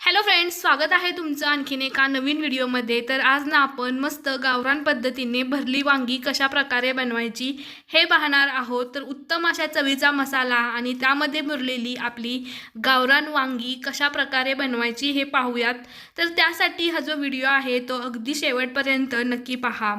Hello friends स्वागत आहे तुमचं आणखीन एका नवीन व्हिडिओमध्ये. तर आज ना आपण मस्त गावरान पद्धतीने भरली वांगी कशा प्रकारे बनवायची हे पाहणार आहोत. तर उत्तम अशा चवीचा मसाला आणि त्यामध्ये मुरलेली आपली गावरान वांगी कशा प्रकारे बनवायची हे पाहूयात. तर त्यासाठी हा जो व्हिडिओ आहे तो अगदी शेवटपर्यंत नक्की पहा.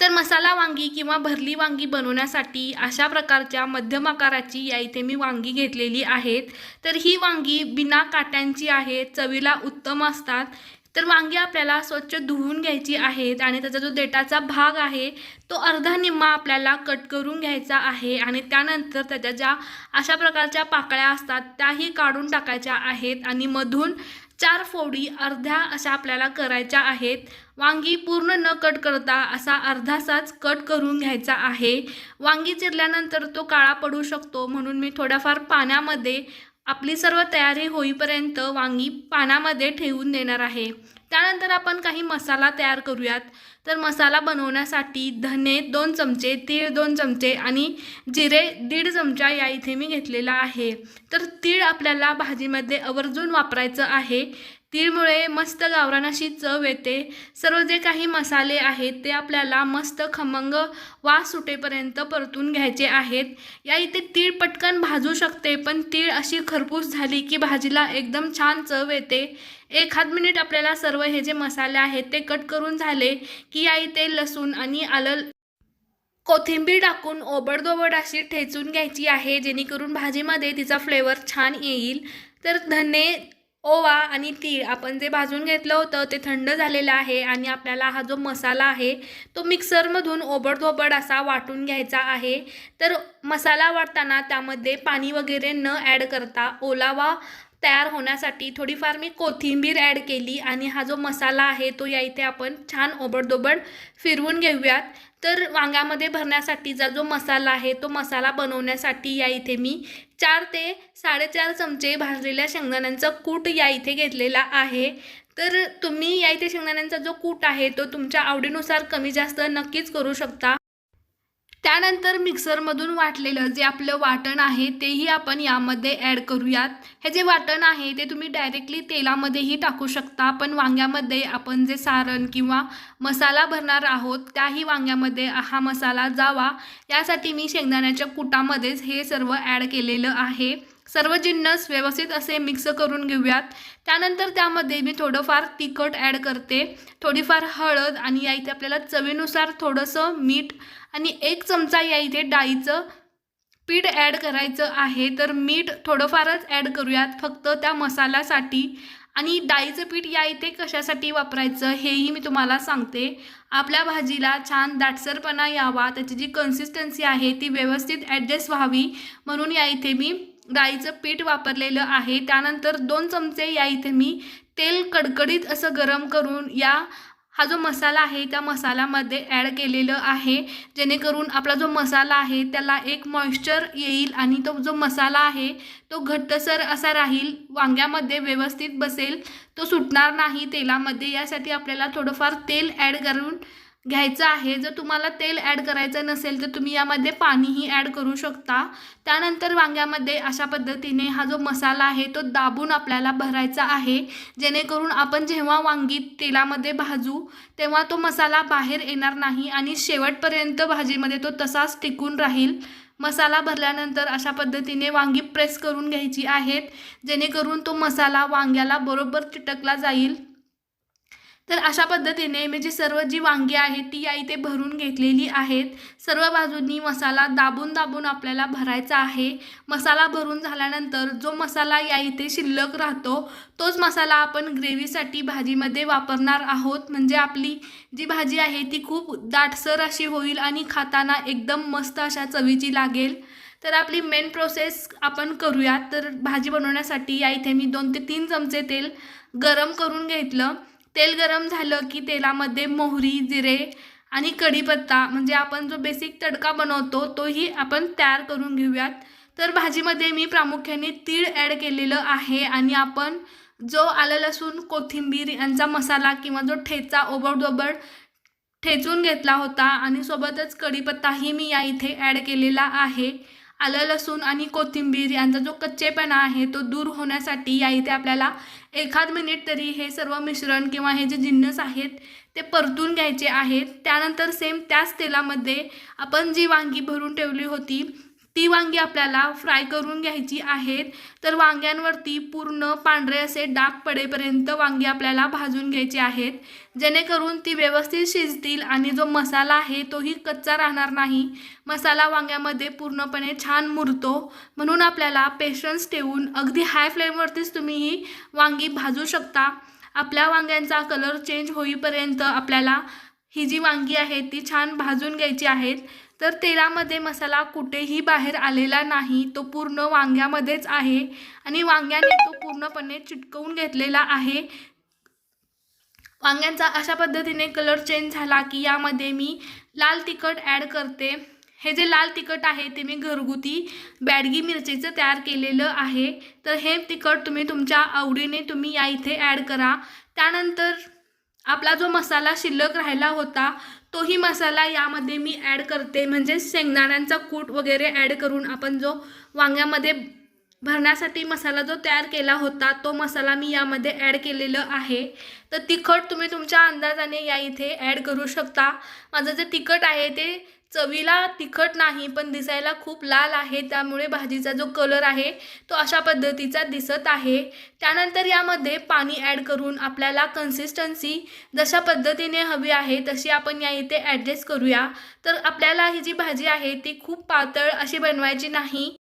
तर मसाला वांगी किंवा भरली वांगी बनवण्यासाठी अशा प्रकारच्या मध्यम आकाराची या इथे मी वांगी घेतलेली आहेत. तर ही वांगी बिना काट्यांची आहेत चवीला उत्तम असतात. तर वांगी आपल्याला स्वच्छ धुवून घ्यायची आहेत आणि त्याचा जो देठाचा भाग आहे तो अर्धा निम्मा आपल्याला कट करून घ्यायचा आहे आणि त्यानंतर त्याच्या ज्या अशा प्रकारच्या पाकळ्या असतात त्याही काढून टाकायच्या आहेत आणि मधून चार फोडी अर्ध्या अशा आपल्याला करायच्या आहेत. वांगी पूर्ण न कट करता असा अर्धासाच कट करून घ्यायचा आहे. वांगी चिरल्यानंतर तो काळा पडू शकतो म्हणून मी थोड्याफार पाण्यामध्ये आपली सर्व तयारी होईपर्यंत वांगी पानामध्ये ठेवून देणार आहे. त्यानंतर आपण काही मसाला तयार करूयात. तर मसाला बनवण्यासाठी धने दोन चमचे तीळ दोन चमचे आणि जिरे दीड चमचा या इथे मी घेतलेला आहे. तर तीळ आपल्याला भाजीमध्ये आवर्जून वापरायचं आहे. तीळमुळे मस्त गावरान अशी चव येते. सर्व जे काही मसाले आहेत ते आपल्याला मस्त खमंग वास सुटेपर्यंत परतून घ्यायचे आहेत. या इथे तीळ पटकन भाजू शकते पण तीळ अशी खरपूस झाली की भाजीला एकदम छान चव येते. एखाद मिनिट आपल्याला सर्व हे जे मसाले आहेत ते कट करून झाले की या इथे लसूण आणि आलं कोथिंबीर टाकून ओबडदोबड अशी ठेचून घ्यायची आहे जेणेकरून भाजीमध्ये तिचा फ्लेवर छान येईल. तर धने ओवा आणि तीळ आपण जे भाजून घेतलं होतं ते थंड झालेलं आहे आणि आपल्याला हा जो मसाला आहे तो मिक्सरमधून ओबडधोबड असा वाटून घ्यायचा आहे. तर मसाला वाटताना त्यामध्ये पाणी वगैरे न ॲड करता ओलावा तयार होण्यासाठी थोडीफार मी कोथिंबीर ॲड केली आणि हा जो मसाला आहे तो या इथे आपण छान ओबडदोबड फिरवून घेऊयात. तर वांग्यामध्ये भरण्यासाठीचा जो मसाला आहे तो मसाला बनवण्यासाठी या इथे मी चार ते साडेचार चमचे भाजलेल्या शेंगदाण्यांचा कूट या इथे घेतलेला आहे. तर तुम्ही या इथे शेंगदाण्यांचा जो कूट आहे तो तुमच्या आवडीनुसार कमी जास्त नक्कीच करू शकता. त्यानंतर मिक्सरमधून वाटलेलं जे आपलं वाटण आहे तेही आपण यामध्ये ॲड करूयात. हे जे वाटण आहे ते तुम्ही डायरेक्टली तेलामध्येही टाकू शकता. पण वांग्यामध्ये आपण जे सारण किंवा मसाला भरणार आहोत त्याही वांग्यामध्ये हा मसाला जावा. यासाठी मी शेंगदाण्याच्या कुटामध्येच हे सर्व ॲड केलेलं आहे. सर्व जिन्नस व्यवस्थित असे मिक्स करून घेऊयात. त्यानंतर त्यामध्ये मी थोडंफार तिखट ॲड करते. थोडीफार हळद आणि या इथे आपल्याला चवीनुसार थोडंसं मीठ आणि एक चमचा या इथे डाळीचं पीठ ॲड करायचं आहे. तर मीठ थोडंफारच ॲड करूयात. फक्त त्या मसाल्यासाठी आणि डाळीचं पीठ या इथे कशासाठी वापरायचं हेही मी तुम्हाला सांगते. आपल्या भाजीला छान दाटसरपणा यावा. त्याची जी कन्सिस्टन्सी आहे ती व्यवस्थित ॲडजस्ट व्हावी. म्हणून या इथे मी डाळीचं पीठ वापरलेलं आहे. त्यानंतर दोन चमचे या इथे मी तेल कडकडीत असं गरम करून या हा जो मसाला आहे त्या मसाल्यामध्ये ॲड केलेलं आहे. जेणेकरून आपला जो मसाला आहे त्याला एक मॉइश्चर येईल आणि तो जो मसाला आहे तो घट्टसर असा राहील वांग्यामध्ये व्यवस्थित बसेल तो सुटणार नाही तेलामध्ये. यासाठी आपल्याला थोडंफार तेल ॲड करून घ्यायचं आहे. जर तुम्हाला तेल ॲड करायचं नसेल तर तुम्ही यामध्ये पाणीही ॲड करू शकता. त्यानंतर वांग्यामध्ये अशा पद्धतीने हा जो मसाला आहे तो दाबून आपल्याला भरायचा आहे. जेणेकरून आपण जेव्हा वांगी तेलामध्ये भाजू तेव्हा तो मसाला बाहेर येणार नाही आणि शेवटपर्यंत भाजीमध्ये तो तसाच टिकून राहील. मसाला भरल्यानंतर अशा पद्धतीने वांगी प्रेस करून घ्यायची आहेत. जेणेकरून तो मसाला वांग्याला बरोबर चिटकला जाईल. तर अशा पद्धतीने मी जी सर्व जी वांगी आहेत ती या इथे भरून घेतलेली आहेत. सर्व बाजूंनी मसाला दाबून दाबून आपल्याला भरायचा आहे. मसाला भरून झाल्यानंतर जो मसाला या इथे शिल्लक राहतो तोच मसाला आपण ग्रेव्हीसाठी भाजीमध्ये वापरणार आहोत. म्हणजे आपली जी भाजी आहे ती खूप दाटसर अशी होईल आणि खाताना एकदम मस्त अशा चवीची लागेल. तर आपली मेन प्रोसेस आपण करूयात. तर भाजी बनवण्यासाठी या इथे मी दोन ते तीन चमचे तेल गरम करून घेतलं. तेल गरम झालं की तेलामध्ये मोहरी जिरे आणि कढीपत्ता म्हणजे आपण जो बेसिक तडका बनवतो तोही आपण तयार करून घेऊयात. तर भाजीमध्ये मी प्रामुख्याने तीळ ॲड केलेलं आहे आणि आपण जो आलं लसूण कोथिंबीर यांचा मसाला किंवा जो ठेचा ओबडदोबड ठेचून घेतला होता आणि सोबतच कढीपत्ताही मी या इथे ॲड केलेला आहे. आलं लसूण आणि कोथिंबीर यांचा जो कच्चेपणा आहे तो दूर होण्यासाठी या इथे आपल्याला एखाद मिनिट तरी हे सर्व मिश्रण किंवा हे जे जिन्नस आहेत ते परतून घ्यायचे आहेत. त्यानंतर सेम त्याच तेलामध्ये आपण जी वांगी भरून ठेवली होती ती वांगी आपल्याला फ्राय करून घ्यायची आहेत. तर वांग्यांवरती पूर्ण पांढरे असे डाग पडेपर्यंत वांगी आपल्याला भाजून घ्यायची आहेत. जेणेकरून ती व्यवस्थित शिजतील आणि जो मसाला आहे तोही कच्चा राहणार नाही. मसाला वांग्यामध्ये पूर्णपणे छान मुरतो. म्हणून आपल्याला पेशन्स ठेवून अगदी हाय फ्लेमवरतीच तुम्ही ही वांगी भाजू शकता. आपल्या वांग्यांचा कलर चेंज होईपर्यंत आपल्याला ही जी वांगी आहे ती छान भाजून घ्यायची आहेत. तर तेलामध्ये मसाला कुठेही बाहेर आलेला नाही तो पूर्ण वांग्यामध्येच आहे आणि वांग्याने तो पूर्णपणे चिटकवून घेतलेला आहे. वांग्यांचा अशा पद्धतीने कलर चेंज झाला की यामध्ये मी लाल तिखट ॲड करते. हे जे लाल तिखट आहे ते मी घरगुती बॅडगी मिरचीचं तयार केलेलं आहे. तर हे तिखट तुम्ही तुमच्या आवडीने तुम्ही या इथे ॲड करा. त्यानंतर आपला जो मसाला शिल्लक राहिला होता तोही मसाला यामध्ये मी ॲड करते. म्हणजे शेंगदाण्यांचा कूट वगैरे ॲड करून आपण जो वांग्यामध्ये भरण्यासाठी मसाला जो तयार केला होता तो मसाला मी यामध्ये ॲड केलेलं आहे. तर तिखट तुम्ही तुमच्या अंदाजाने या इथे ॲड करू शकता. माझं जे तिखट आहे ते चवीला तिखट नाही पण दिसायला खूप लाल आहे. त्यामुळे भाजीचा जो कलर आहे तो अशा पद्धतीचा दिसत आहे. त्यानंतर यामध्ये पाणी ॲड करून आपल्याला कन्सिस्टन्सी जशा पद्धतीने हवी आहे तशी आपण या इथे ॲडजस्ट करूया. तर आपल्याला ही जी भाजी आहे ती खूप पातळ अशी बनवायची नाही.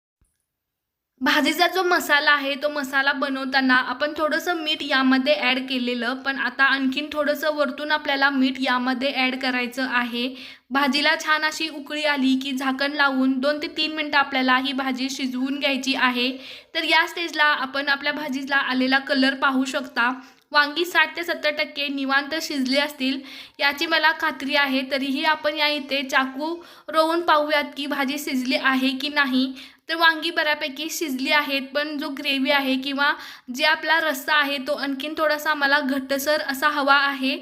भाजीचा जो मसाला आहे तो मसाला बनवताना आपण थोडंसं मीठ यामध्ये ॲड केलेलं पण आता आणखीन थोडंसं वरतून आपल्याला मीठ यामध्ये ॲड करायचं आहे. भाजीला छान अशी उकळी आली की झाकण लावून दोन ते तीन मिनटं आपल्याला ही भाजी शिजवून घ्यायची आहे. तर या स्टेजला आपण आपल्या भाजीला आलेला कलर पाहू शकता. वांगी साठ ते सत्तर टक्के निवांत शिजले असतील याची मला खात्री आहे. तरीही आपण या इथे चाकू रोवून पाहूयात की भाजी शिजली आहे की नाही. तर वांगी बऱ्यापैकी शिजली आहेत पण जो ग्रेव्ही आहे किंवा जे आपला रस्सा आहे तो आणखीन थोडासा मला घट्टसर असा हवा आहे.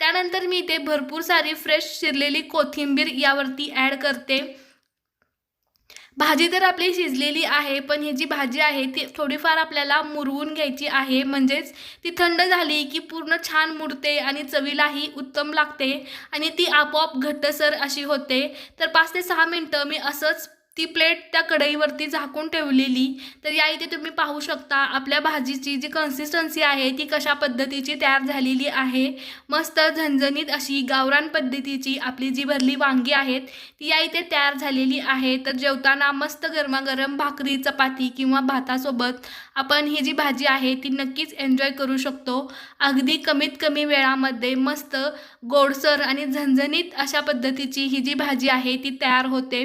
त्यानंतर मी इथे भरपूर सारी फ्रेश शिरलेली कोथिंबीर यावरती ॲड करते. भाजी तर आपली शिजलेली आहे पण ही जी भाजी आहे ती थोडीफार आपल्याला मुरवून घ्यायची आहे. म्हणजेच ती थंड झाली की पूर्ण छान मुरते आणि चवीलाही उत्तम लागते आणि ती आपोआप घट्टसर अशी होते. तर पाच ते सहा मिनटं मी असंच ती प्लेट त्या कढईवरती झाकून ठेवलेली. तर या इथे तुम्ही पाहू शकता आपल्या भाजीची जी कन्सिस्टन्सी आहे ती कशा पद्धतीची तयार झालेली आहे. मस्त झणझणीत अशी गावरान पद्धतीची आपली जी भरली वांगी आहेत ती या इथे तयार झालेली आहे. तर जेवताना मस्त गरमागरम भाकरी चपाती किंवा भातासोबत आपण ही जी भाजी आहे ती नक्कीच एन्जॉय करू शकतो. अगदी कमीत कमी वेळामध्ये मस्त गोडसर आणि झणझणीत अशा पद्धतीची ही जी भाजी आहे ती तयार होते.